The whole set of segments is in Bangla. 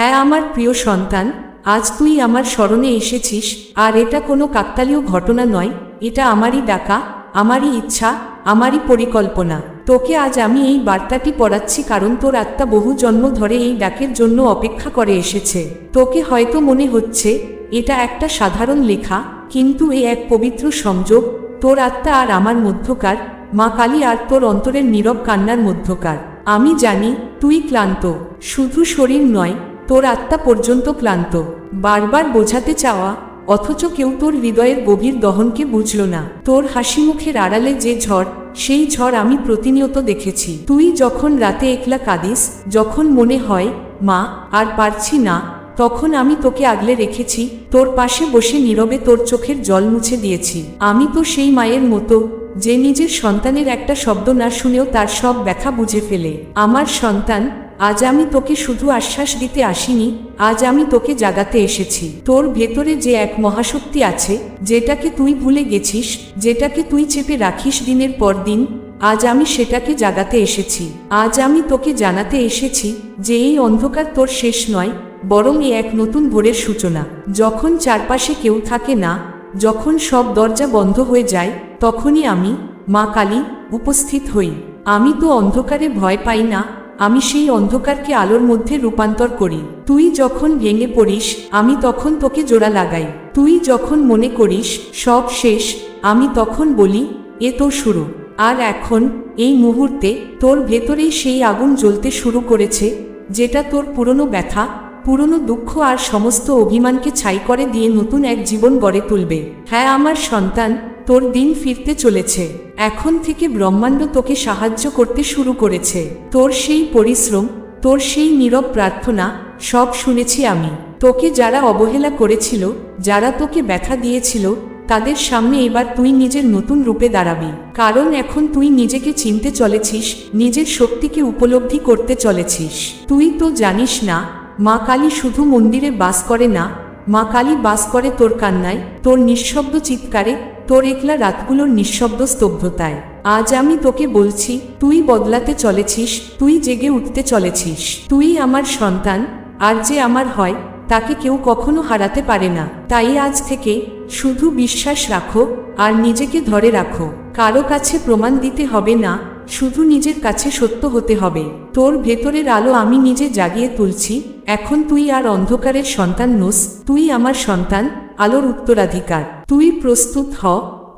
হ্যাঁ আমার প্রিয় সন্তান, আজ তুই আমার স্মরণে এসেছিস, আর এটা কোনো কাকতালীয় ঘটনা নয়, এটা আমারই ডাকা, আমারই ইচ্ছা, আমারই পরিকল্পনা। তোকে আজ আমি এই বার্তাটি পড়াচ্ছি কারণ তোর আত্মা বহু জন্ম ধরে এই ডাকের জন্য অপেক্ষা করে এসেছে। তোকে হয়তো মনে হচ্ছে, এটা একটা সাধারণ লেখা, কিন্তু এ এক পবিত্র সংযোগ, তোর আত্মা আর আমার মধ্যকার, মা কালী আর তোর অন্তরের নীরব কান্নার মধ্যকার। আমি জানি, তুই ক্লান্ত, শুধু শরীর নয় তোর আত্মা পর্যন্ত ক্লান্ত। বারবার বোঝাতে চাওয়া, অথচ কেউ তোর হৃদয়ের গভীর দহনকে বুঝল না। তোর হাসি মুখের আড়ালে যে ঝড়, সেই ঝড় আমি প্রতিনিয়ত দেখেছি। তুই যখন রাতে একলা কাঁদিস, যখন মনে হয়, মা, আর পারছি না, তখন আমি তোকে আগলে রেখেছি, তোর পাশে বসে নীরবে তোর চোখের জল মুছে দিয়েছি। আমি তো সেই মায়ের মতো, যে নিজের সন্তানের একটা শব্দ না শুনেও তার সব ব্যথা বুঝে ফেলে। আমার সন্তান আজ আমি তোকে শুধু আশ্বাস দিতে আসিনি, আজ আমি তোকে জাগাতে এসেছি। তোর ভেতরে যে এক মহাশক্তি আছে, যেটাকে তুই ভুলে গেছিস, যেটাকে তুই চেপে রাখিস দিনের পর দিন, আজ আমি সেটাকে জাগাতে এসেছি। আজ আমি তোকে জানাতে এসেছি যে এই অন্ধকার তোর শেষ নয়, বরং এ এক নতুন ভোরের সূচনা। যখন চারপাশে কেউ থাকে না, যখন সব দরজা বন্ধ হয়ে যায়, তখনই আমি, মা কালী, উপস্থিত হই। আমি তো অন্ধকারে ভয় পাই না আমি সেই অন্ধকারকে আলোর মধ্যে রূপান্তর করি। তুই যখন ভেঙে পড়িস, আমি তখন তোকে জোড়া লাগাই। তুই যখন মনে করিস, সব শেষ, আমি তখন বলি, এ তো শুরু। আর এখন, এই মুহূর্তে, তোর ভেতরেই সেই আগুন জ্বলতে শুরু করেছে, যেটা তোর পুরনো ব্যথা, পুরনো দুঃখ আর সমস্ত অভিমানকে ছাই করে দিয়ে নতুন এক জীবন গড়ে তুলবে। হ্যাঁ আমার সন্তান তোর দিন ফিরতে চলেছে। এখন থেকে ব্রহ্মাণ্ড তোকে সাহায্য করতে শুরু করেছে। তোর সেই পরিশ্রম, তোর সেই নীরব প্রার্থনা, সব শুনেছি আমি। তোকে যারা অবহেলা করেছিল, যারা তোকে ব্যথা দিয়েছিল, তাদের সামনে এবার তুই নিজের নতুন রূপে দাঁড়াবি। কারণ এখন তুই নিজেকে চিনতে চলেছিস, নিজের শক্তিকে উপলব্ধি করতে চলেছিস। তুই তো জানিস না, মা কালী শুধু মন্দিরে বাস করে না, মা কালী বাস করে তোর কান্নায়, তোর নিঃশব্দ চিৎকারে তোর একলা রাতগুলোর নিঃশব্দ স্তব্ধতায়। আজ আমি তোকে বলছি, তুই বদলাতে চলেছিস, তুই জেগে উঠতে চলেছিস। তুই আমার সন্তান, আর যে আমার হয়, তাকে কেউ কখনো হারাতে পারে না। তাই আজ থেকে শুধু বিশ্বাস রাখো, আর নিজেকে ধরে রাখো। কারও কাছে প্রমাণ দিতে হবে না, শুধু নিজের কাছে সত্য হতে হবে। তোর ভেতরের আলো আমি নিজে জাগিয়ে তুলছি, এখন তুই আর অন্ধকারের সন্তান নোস, তুই আমার সন্তান, আলোর উত্তরাধিকার। তুই প্রস্তুত হ,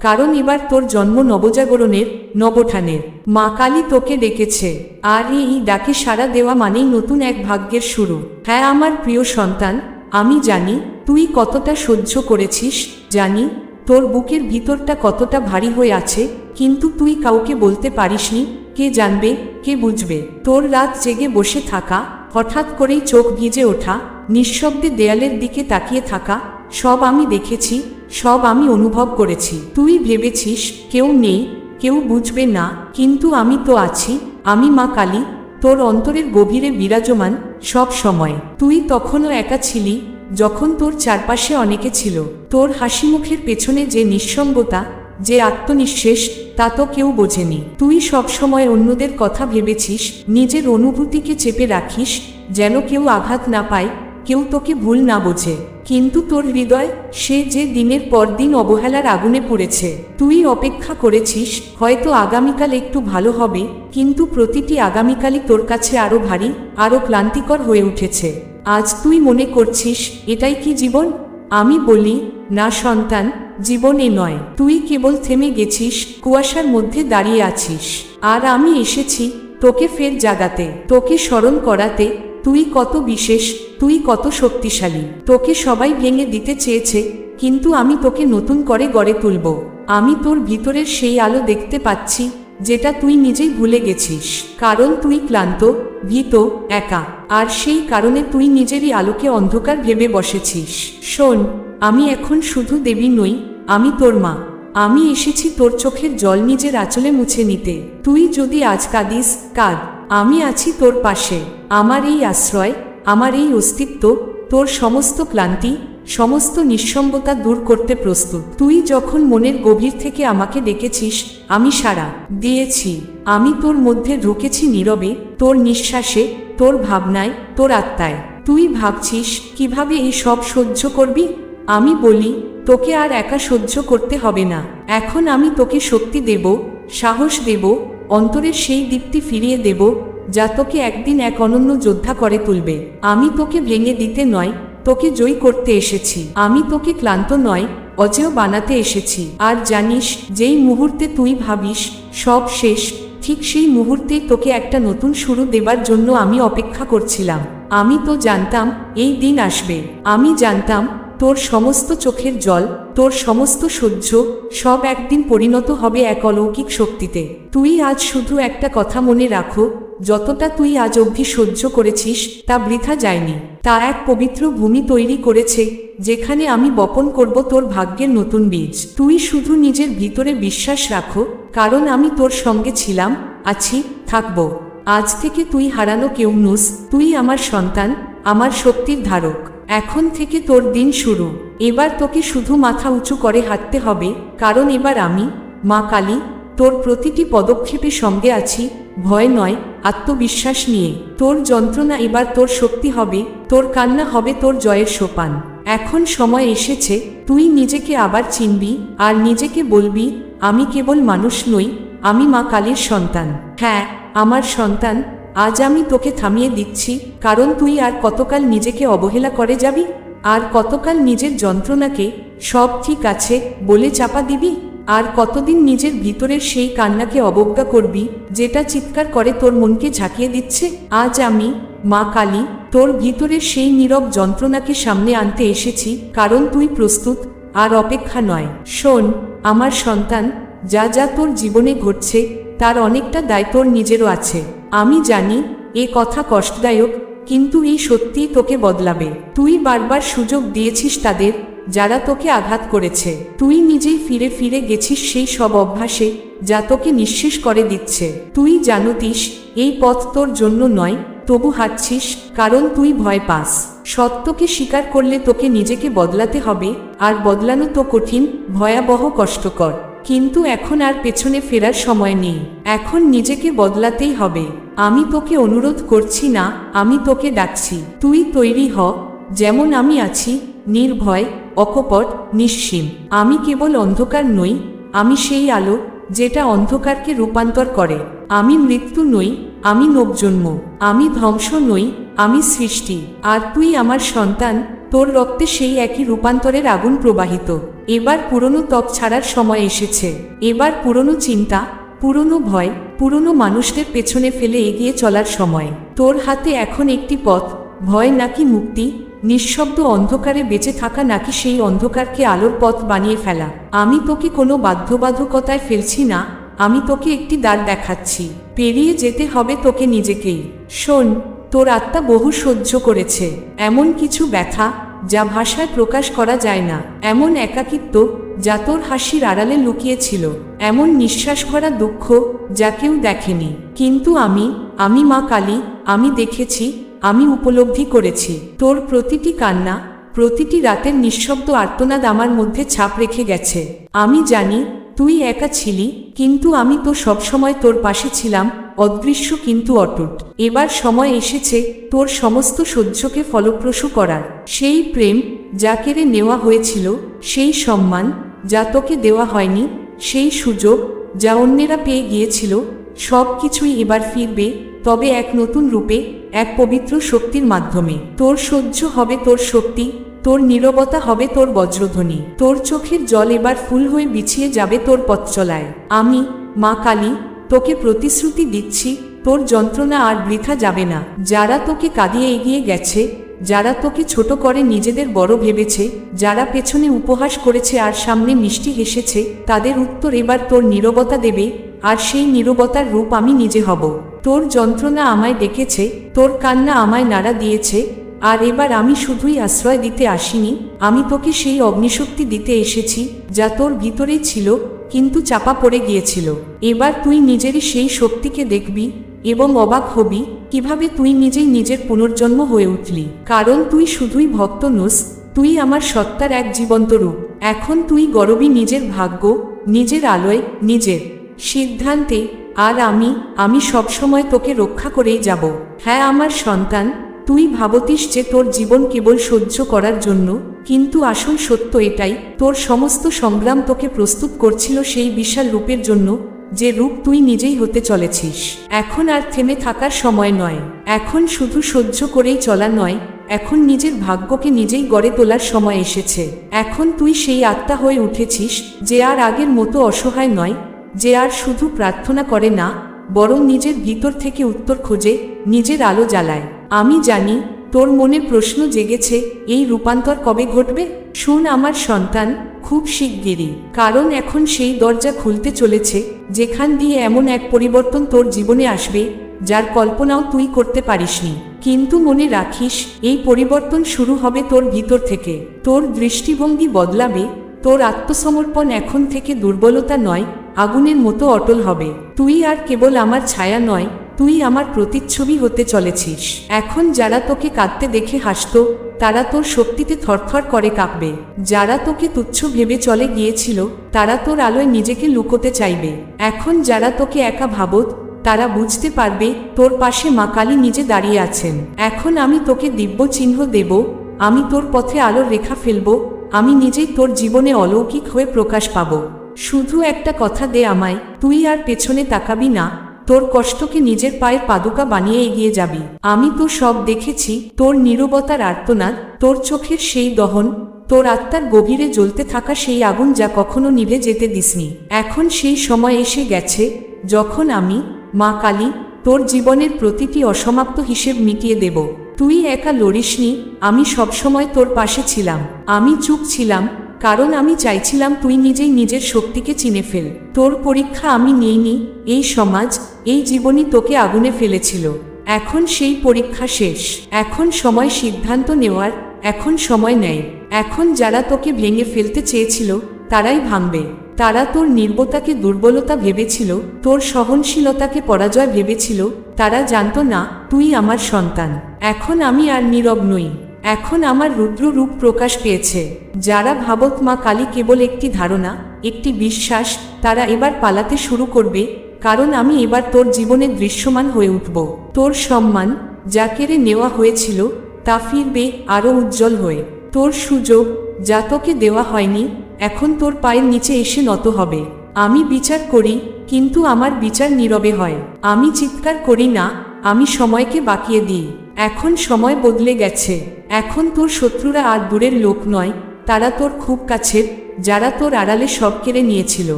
কারণ এবার তোর জন্ম নবজাগরণের, নবঠানের। মা কালী তোকে ডেকেছে। আর এই ডাকে সাড়া দেওয়া মানেই নতুন এক ভাগ্যের শুরু। হ্যাঁ আমার প্রিয় সন্তান, আমি জানি তুই কতটা সহ্য করেছিস, জানি তোর বুকের ভিতরটা কতটা ভারী হয়ে আছে, কিন্তু তুই কাউকে বলতে পারিসনি, কে জানবে, কে বুঝবে? তোর রাত জেগে বসে থাকা, হঠাৎ করেই চোখ ভিজে ওঠা, নিঃশব্দে দেয়ালের দিকে তাকিয়ে থাকা, সব আমি দেখেছি সব আমি অনুভব করেছি। তুই ভেবেছিস কেউ নেই, কেউ বুঝবে না, কিন্তু আমি তো আছি, আমি মা কালী, তোর অন্তরের গভীরে বিরাজমান সব সময়। তুই তখনও একা ছিলি, যখন তোর চারপাশে অনেকে ছিল। তোর হাসি মুখের পেছনে যে নিঃসঙ্গতা, যে আত্মনিঃশেষ, তা তো কেউ বোঝেনি। তুই সবসময় অন্যদের কথা ভেবেছিস, নিজের অনুভূতিকে চেপে রাখিস, যেন কেউ আঘাত না পায় কেউ তোকে ভুল না বোঝে। কিন্তু তোর হৃদয়, সে যে দিনের পর দিন অবহেলার আগুনে পড়েছে। তুই অপেক্ষা করেছিস, হয়তো আগামীকাল একটু ভালো হবে, কিন্তু প্রতিটি আগামীকালই তোর কাছে আরও ভারী, আরও ক্লান্তিকর হয়ে উঠেছে। আজ তুই মনে করছিস, এটাই কি জীবন? আমি বলি, না সন্তান, জীবনে নয়। তুই কেবল থেমে গেছিস, কুয়াশার মধ্যে দাঁড়িয়ে আছিস। আর আমি এসেছি, তোকে ফের জাগাতে, তোকে স্মরণ করাতে তুই কত বিশেষ, তুই কত শক্তিশালী। তোকে সবাই ভেঙে দিতে চেয়েছে, কিন্তু আমি তোকে নতুন করে গড়ে তুলব। আমি তোর ভিতরের সেই আলো দেখতে পাচ্ছি, যেটা তুই নিজেই ভুলে গেছিস। কারণ তুই ক্লান্ত, ভীত, একা। আর সেই কারণে তুই নিজেরই আলোকে অন্ধকার ভেবে বসেছিস। শোন, আমি এখন শুধু দেবী নই, আমি তোর মা। আমি এসেছি তোর চোখের জল নিজের আঁচলে মুছে নিতে। তুই যদি আজ কাঁদিস, কাঁদ। আমি আছি তোর পাশে। আমার এই আশ্রয়, আমার এই অস্তিত্ব, তোর সমস্ত ক্লান্তি, সমস্ত নিঃসম্বতা দূর করতে প্রস্তুত। তুই যখন মনের গভীর থেকে আমাকে ডেকেছিস, আমি সারা দিয়েছি। আমি তোর মধ্যে ঢুকেছি নীরবে, তোর নিঃশ্বাসে, তোর ভাবনায়, তোর আত্মায়। তুই ভাবছিস, কীভাবে এই সব সহ্য করবি? আমি বলি, তোকে আর একা সহ্য করতে হবে না। এখন আমি তোকে শক্তি দেব, সাহস দেব অন্তরের সেই দীপ্তি ফিরিয়ে দেব, যা তোকে একদিন এক অনন্য যোদ্ধা করে তুলবে। আমি তোকে ভেঙে দিতে নয়, তোকে জয়ী করতে এসেছি। আমি তোকে ক্লান্ত নয়, অজেয় বানাতে এসেছি। আর জানিস, যেই মুহূর্তে তুই ভাবিস, সব শেষ, ঠিক সেই মুহূর্তেই তোকে একটা নতুন শুরু দেবার জন্য আমি অপেক্ষা করছিলাম। আমি তো জানতাম, এই দিন আসবে। আমি জানতাম, তোর সমস্ত চোখের জল তোর সমস্ত সহ্য সব একদিন পরিণত হবে এক অলৌকিক শক্তিতে। তুই আজ শুধু একটা কথা মনে রাখো, যতটা তুই আজ অবধি সহ্য করেছিস, তা বৃথা যায়নি। তা এক পবিত্র ভূমি তৈরি করেছে, যেখানে আমি বপন করব তোর ভাগ্যের নতুন বীজ। তুই শুধু নিজের ভিতরে বিশ্বাস রাখো, কারণ আমি তোর সঙ্গে ছিলাম, আছি, থাকব। আজ থেকে তুই হারানো কেউ নুস, তুই আমার সন্তান, আমার শক্তির ধারক। এখন থেকে তোর দিন শুরু। এবার তোকে শুধু মাথা উঁচু করে হাঁটতে হবে, কারণ এবার আমি, মা কালী, তোর প্রতিটি পদক্ষেপে সঙ্গে আছি, ভয় নয়, আত্মবিশ্বাস নিয়ে। তোর যন্ত্রণা এবার তোর শক্তি হবে, তোর কান্না হবে তোর জয়ের সোপান। এখন সময় এসেছে, তুই নিজেকে আবার চিনবি, আর নিজেকে বলবি, আমি কেবল মানুষ নই, আমি মা কালীর সন্তান। হ্যাঁ আমার সন্তান, আজ আমি তোকে থামিয়ে দিচ্ছি, কারণ তুই আর কতকাল নিজেকে অবহেলা করে যাবি? আর কতকাল নিজের যন্ত্রণাকে সব ঠিক আছে বলে চাপা দিবি? আর কতদিন নিজের ভিতরের সেই কান্নাকে অবজ্ঞা করবি যেটা চিৎকার করে তোর মনকে ঝাঁকিয়ে দিচ্ছে? আজ আমি, মা কালী, তোর ভিতরের সেই নীরব যন্ত্রণাকে সামনে আনতে এসেছি, কারণ তুই প্রস্তুত আর অপেক্ষা নয়। শোন, আমার সন্তান, যা যা তোর জীবনে ঘটছে, তার অনেকটা দায় তোর নিজেরও আছে। আমি জানি, এ কথা কষ্টদায়ক কিন্তু এই সত্যিই তোকে বদলাবে। তুই বারবার সুযোগ দিয়েছিস তাদের, যারা তোকে আঘাত করেছে। তুই নিজেই ফিরে ফিরে গেছিস সেই সব অভ্যাসে, যা তোকে নিঃশেষ করে দিচ্ছে। তুই জানতিস, এই পথ তোর জন্য নয়, তবু হাঁটছিস, কারণ তুই ভয় পাস। সত্যকে স্বীকার করলে তোকে নিজেকে বদলাতে হবে, আর বদলানো তো কঠিন, ভয়াবহ কষ্টকর। কিন্তু এখন আর পেছনে ফেরার সময় নেই। এখন নিজেকে বদলাতেই হবে। আমি তোকে অনুরোধ করছি না, আমি তোকে ডাকছি। তুই তৈরি হ। যেমন আমি আছি, নির্ভয়, অকপট, নিঃসীম। আমি কেবল অন্ধকার নই, আমি সেই আলো, যেটা অন্ধকারকে রূপান্তর করে। আমি মৃত্যু নই, আমি নবজন্ম আমি ধ্বংস নই, আমি সৃষ্টি। আর তুই আমার সন্তান, তোর রক্তে সেই একই রূপান্তরের আগুন প্রবাহিত। এবার পুরনো ত্বক ছাড়ার সময় এসেছে। এবার পুরনো চিন্তা, পুরনো ভয়, পুরনো মানুষদের পেছনে ফেলে এগিয়ে চলার সময়। তোর হাতে এখন একটি পথ, ভয় নাকি মুক্তি? নিঃশব্দ অন্ধকারে বেঁচে থাকা নাকি সেই অন্ধকারকে আলোর পথ বানিয়ে ফেলা? আমি তোকে কোনো বাধ্যবাধকতায় ফেলছি না, আমি তোকে একটি দ্বার দেখাচ্ছি। পেরিয়ে যেতে হবে তোকে নিজেকেই। শোন, তোর আত্মা বহু সহ্য করেছে, এমন কিছু ব্যথা যা ভাষায় প্রকাশ করা যায় না। এমন একাকিত্ব যা তোর হাসির আড়ালে লুকিয়েছিল। এমন নিঃশ্বাস ভরা দুঃখ যা কেউ দেখেনি। কিন্তু আমি আমি মা কালী, আমি দেখেছি, আমি উপলব্ধি করেছি। তোর প্রতিটি কান্না, প্রতিটি রাতের নিঃশব্দ আর্তনাদ আমার মধ্যে ছাপ রেখে গেছে। আমি জানি, তুই একা ছিলি, কিন্তু আমি তো সবসময় তোর পাশে ছিলাম অদৃশ্য কিন্তু অটুট। এবার সময় এসেছে তোর সমস্ত সহ্যকে ফলপ্রসূ করার। সেই প্রেম যা কেড়ে নেওয়া হয়েছিল, সেই সম্মান যা তোকে দেওয়া হয়নি, সেই সুযোগ যা অন্যেরা পেয়ে গিয়েছিল, সব কিছুই এবার ফিরবে তবে এক নতুন রূপে, এক পবিত্র শক্তির মাধ্যমে। তোর সহ্য হবে তোর শক্তি, তোর নীরবতা হবে তোর বজ্রধ্বনি। তোর চোখের জল এবার ফুল হয়ে বিছিয়ে যাবে তোর পথ চলায় আমি, মা কালী তোকে প্রতিশ্রুতি দিচ্ছি, তোর যন্ত্রণা আর বৃথা যাবে না। যারা তোকে কাঁদিয়ে এগিয়ে গেছে, যারা তোকে ছোট করে নিজেদের বড় ভেবেছে, যারা পেছনে উপহাস করেছে আর সামনে মিষ্টি হেসেছে, তাদের উত্তর এবার তোর নীরবতা দেবে, আর সেই নীরবতার রূপ আমি নিজে হব। তোর যন্ত্রণা আমায় ডেকেছে, তোর কান্না আমায় নাড়া দিয়েছে, আর এবার আমি শুধুই আশ্রয় দিতে আসিনি, আমি তোকে সেই অগ্নিশক্তি দিতে এসেছি, যা তোর ভিতরেই ছিল কিন্তু চাপা পড়ে গিয়েছিল। এবার তুই নিজেরই সেই শক্তিকে দেখবি এবং অবাক হবি কীভাবে তুই নিজেই নিজের পুনর্জন্ম হয়ে উঠলি। কারণ তুই শুধুই ভক্ত নোস, তুই আমার সত্তার এক জীবন্ত রূপ। এখন তুই গরবি নিজের ভাগ্য, নিজের আলোয়, নিজের সিদ্ধান্তে। আর আমি আমি সবসময় তোকে রক্ষা করেই যাব। হ্যাঁ আমার সন্তান তুই ভাবতিস যে তোর জীবন কেবল সহ্য করার জন্য, কিন্তু আসল সত্য এটাই, তোর সমস্ত সংগ্রাম তোকে প্রস্তুত করছিল সেই বিশাল রূপের জন্য, যে রূপ তুই নিজেই হতে চলেছিস। এখন আর থেমে থাকার সময় নয়। এখন শুধু সহ্য করেই চলা নয়, এখন নিজের ভাগ্যকে নিজেই গড়ে তোলার সময় এসেছে। এখন তুই সেই আত্মা হয়ে উঠেছিস, যে আর আগের মতো অসহায় নয়, যে আর শুধু প্রার্থনা করে না, বরং নিজের ভিতর থেকে উত্তর খোঁজে, নিজের আলো জ্বালায়। আমি জানি তোর মনে প্রশ্ন জেগেছে, এই রূপান্তর কবে ঘটবে? শুন আমার সন্তান, খুব শিগগিরই, কারণ এখন সেই দরজা খুলতে চলেছে, যেখান দিয়ে এমন এক পরিবর্তন তোর জীবনে আসবে, যার কল্পনাও তুই করতে পারিসনি। কিন্তু মনে রাখিস, এই পরিবর্তন শুরু হবে তোর ভিতর থেকে। তোর দৃষ্টিভঙ্গি বদলাবে, তোর আত্মসমর্পণ এখন থেকে দুর্বলতা নয়, আগুনের মতো অটল হবে। তুই আর কেবল আমার ছায়া নয় তুই আমার প্রতিচ্ছবি হতে চলেছিস। এখন যারা তোকে কাঁদতে দেখে হাসত, তারা তোর শক্তিতে থরথর করে কাঁপবে। যারা তোকে তুচ্ছ ভেবে চলে গিয়েছিল, তারা তোর আলোয় নিজেকে লুকোতে চাইবে। এখন যারা তোকে একা ভাবত, তারা বুঝতে পারবে তোর পাশে মা কালী নিজে দাঁড়িয়ে আছেন। এখন আমি তোকে দিব্য চিহ্ন দেব, আমি তোর পথে আলোর রেখা ফেলব, আমি নিজেই তোর জীবনে অলৌকিক হয়ে প্রকাশ পাব। শুধু একটা কথা দে আমায়, তুই আর পেছনে তাকাবি না তোর কষ্টকে নিজের পায়ের পাদুকা বানিয়ে এগিয়ে যাবি? আমি তো সব দেখেছি, তোর নীরবতার আর্তনাদ, তোর চোখের সেই দহন, তোর আত্মার গভীরে জ্বলতে থাকা সেই আগুন যা কখনো নিভে যেতে দিসনি। এখন সেই সময় এসে গেছে, যখন আমি, মা কালী, তোর জীবনের প্রতিটি অসমাপ্ত হিসেব মিটিয়ে দেব। তুই একা লড়িসনি, আমি সবসময় তোর পাশে ছিলাম। আমি চুপ ছিলাম কারণ আমি চাইছিলাম তুই নিজেই নিজের শক্তিকে চিনে ফেল। তোর পরীক্ষা আমি নিইনি, এই সমাজ, এই জীবনই তোকে আগুনে ফেলেছিল। এখন সেই পরীক্ষা শেষ। এখন সময় সিদ্ধান্ত নেওয়ার, এখন সময় নেয়। এখন যারা তোকে ভেঙে ফেলতে চেয়েছিল, তারাই ভাঙবে। তারা তোর নির্বতাকে, দুর্বলতা ভেবেছিল, তোর সহনশীলতাকে পরাজয় ভেবেছিল, তারা জানতো, না, তুই আমার সন্তান। এখন আমি আর নীরব নই। এখন আমার রুদ্র রূপ প্রকাশ পেয়েছে। যারা ভাবত মা কালী কেবল একটি ধারণা, একটি বিশ্বাস, তারা এবার পালাতে শুরু করবে, কারণ আমি এবার তোর জীবনে দৃশ্যমান হয়ে উঠব। তোর সম্মান, যা কেড়ে নেওয়া হয়েছিল, তা ফিরবে আরও উজ্জ্বল হয়ে। তোর সুযোগ, যা তোকে দেওয়া হয়নি, এখন তোর পায়ের নিচে এসে নত হবে। আমি বিচার করি, কিন্তু আমার বিচার নীরবে হয়। আমি চিৎকার করি না, আমি সময়কে বাকিয়ে দিই। এখন সময় বদলে গেছে। এখন তোর শত্রুরা আর দূরের লোক নয়, তারা তোর খুব কাছের, যারা তোর আড়ালে সব কেড়ে নিয়েছিল।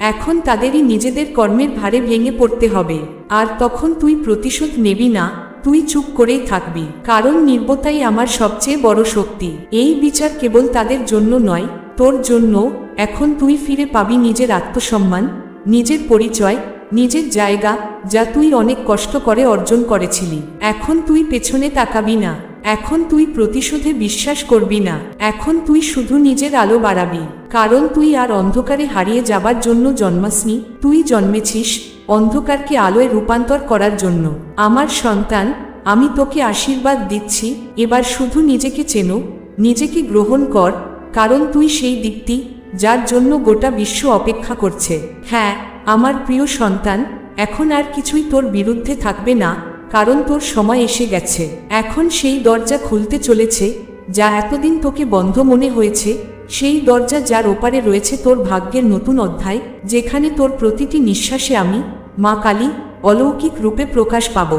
এখন তাদেরই নিজেদের কর্মের ভারে ভেঙে পড়তে হবে। আর তখন তুই প্রতিশোধ নেবি না, তুই চুপ করেই থাকবি। কারণ নির্বতাই আমার সবচেয়ে বড় শক্তি। এই বিচার কেবল তাদের জন্য নয়, তোর জন্য এখন তুই ফিরে পাবি নিজের আত্মসম্মান, নিজের পরিচয়, নিজের জায়গা যা তুই অনেক কষ্ট করে অর্জন করেছিলি। এখন তুই পেছনে তাকাবি না। এখন তুই প্রতিশোধে বিশ্বাস করবি না। এখন তুই শুধু নিজের আলো বাড়াবি। কারণ তুই আর অন্ধকারে হারিয়ে যাবার জন্য জন্মাসনি। তুই জন্মেছিস অন্ধকারকে আলোয় রূপান্তর করার জন্য। আমার সন্তান, আমি তোকে আশীর্বাদ দিচ্ছি। এবার শুধু নিজেকে চেনো। নিজেকে গ্রহণ কর। কারণ তুই সেই দিকটি যার জন্য গোটা বিশ্ব অপেক্ষা করছে। হ্যাঁ আমার প্রিয় সন্তান এখন আর কিছুই তোর বিরুদ্ধে থাকবে না, কারণ তোর সময় এসে গেছে। এখন সেই দরজা খুলতে চলেছে, যা এতদিন তোকে বন্ধ মনে হয়েছে, সেই দরজা যার ওপারে রয়েছে তোর ভাগ্যের নতুন অধ্যায়, যেখানে তোর প্রতিটি নিঃশ্বাসে আমি, মা কালী, অলৌকিক রূপে প্রকাশ পাব,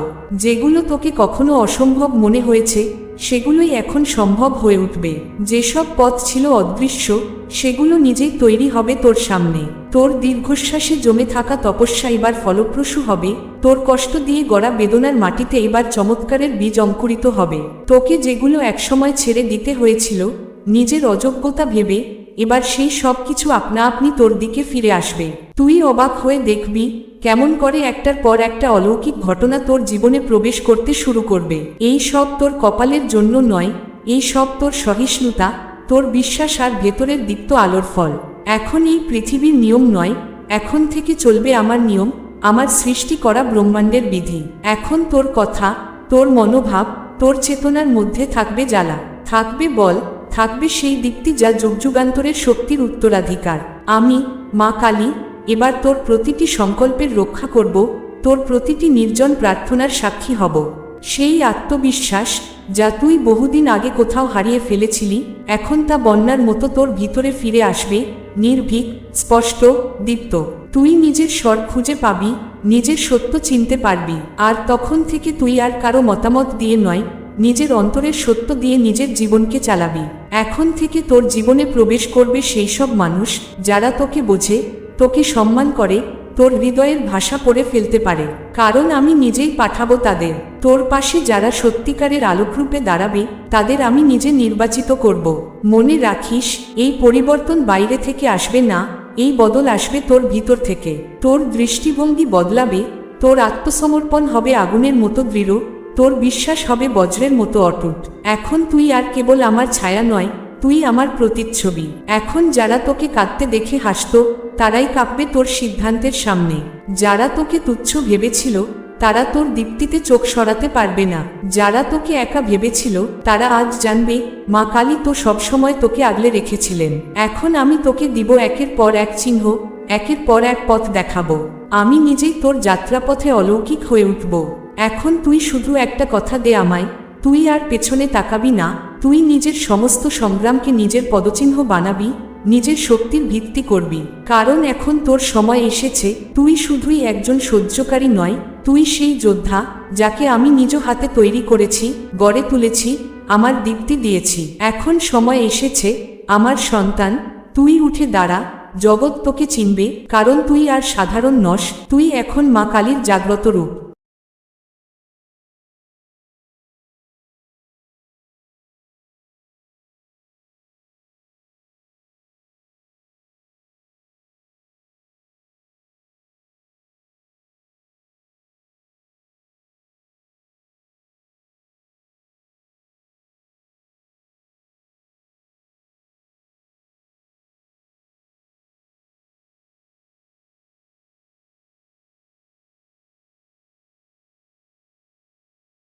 যেগুলো তোকে কখনো অসম্ভব মনে হয়েছে সেগুলোই এখন সম্ভব হয়ে উঠবে। যেসব পথ ছিল অদৃশ্য, সেগুলো নিজেই তৈরি হবে তোর সামনে। তোর দীর্ঘশ্বাসে জমে থাকা তপস্যা এবার ফলপ্রসূ হবে। তোর কষ্ট দিয়ে গড়া বেদনার মাটিতে এবার চমৎকারের বীজ অঙ্কুরিত হবে। তোকে যেগুলো একসময় ছেড়ে দিতে হয়েছিল, নিজের অযোগ্যতা ভেবে এবার সেই সব কিছু আপনা আপনি তোর দিকে ফিরে আসবে। তুই অবাক হয়ে দেখবি, কেমন করে একটার পর একটা অলৌকিক ঘটনা তোর জীবনে প্রবেশ করতে শুরু করবে। এই সব তোর কপালের জন্য নয়, এই সব তোর সহিষ্ণুতা, তোর বিশ্বাস আর ভেতরের দীপ্ত আলোর ফল। এখন এই পৃথিবীর নিয়ম নয়, এখন থেকে চলবে আমার নিয়ম, আমার সৃষ্টি করা ব্রহ্মাণ্ডের বিধি। এখন তোর কথা, তোর মনোভাব, তোর চেতনার মধ্যে থাকবে জ্বালা। থাকবে বল থাকবে সেই দিকটি যা যুগযুগান্তরের শক্তির উত্তরাধিকার। আমি, মা কালী, এবার তোর প্রতিটি সংকল্পের রক্ষা করব, তোর প্রতিটি নির্জন প্রার্থনার সাক্ষী হব। সেই আত্মবিশ্বাস যা তুই বহুদিন আগে কোথাও হারিয়ে ফেলেছিলি, এখন তা বন্যার মতো তোর ভিতরে ফিরে আসবে, নির্ভীক, স্পষ্ট, দীপ্ত। তুই নিজের স্বর খুঁজে পাবি, নিজের সত্য চিনতে পারবি, আর তখন থেকে তুই আর কারও মতামত দিয়ে নয় নিজের অন্তরের সত্য দিয়ে নিজের জীবনকে চালাবি। এখন থেকে তোর জীবনে প্রবেশ করবে সেই সব মানুষ যারা তোকে বোঝে, তোকে সম্মান করে, তোর হৃদয়ের ভাষা পড়ে ফেলতে পারে। কারণ আমি নিজেই পাঠাবো তাদের। তোর পাশে যারা সত্যিকারের আলোকরূপে দাঁড়াবে, তাদের আমি নিজে নির্বাচিত করব। মনে রাখিস, এই পরিবর্তন বাইরে থেকে আসবে না, এই বদল আসবে তোর ভিতর থেকে। তোর দৃষ্টিভঙ্গি বদলাবে, তোর আত্মসমর্পণ হবে আগুনের মতো দৃঢ় তোর বিশ্বাস হবে বজ্রের মতো অটুট। এখন তুই আর কেবল আমার ছায়া নয়, তুই আমার প্রতিচ্ছবি। এখন যারা তোকে কাঁদতে দেখে হাসত, তারাই কাঁপবে তোর সিদ্ধান্তের সামনে। যারা তোকে তুচ্ছ ভেবেছিল, তারা তোর দীপ্তিতে চোখ সরাতে পারবে না। যারা তোকে একা ভেবেছিল, তারা আজ জানবে, মা কালী তো সবসময় তোকে আগলে রেখেছিলেন। এখন আমি তোকে দিব একের পর এক চিহ্ন একের পর এক পথ দেখাবো। আমি নিজেই তোর যাত্রাপথে অলৌকিক হয়ে উঠব। এখন তুই শুধু একটা কথা দে আমায়, তুই আর পেছনে তাকাবি না, তুই নিজের সমস্ত সংগ্রামকে নিজের পদচিহ্ন বানাবি, নিজের শক্তির ভিত্তি করবি। কারণ এখন তোর সময় এসেছে, তুই শুধুই একজন সহ্যকারী নয়, তুই সেই যোদ্ধা, যাকে আমি নিজ হাতে তৈরি করেছি, গড়ে তুলেছি, আমার দীপ্তি দিয়েছি। এখন সময় এসেছে, আমার সন্তান, তুই উঠে দাঁড়া জগৎ তোকে চিনবে কারণ তুই আর সাধারণ নস তুই এখন মা কালীর জাগ্রত রূপ।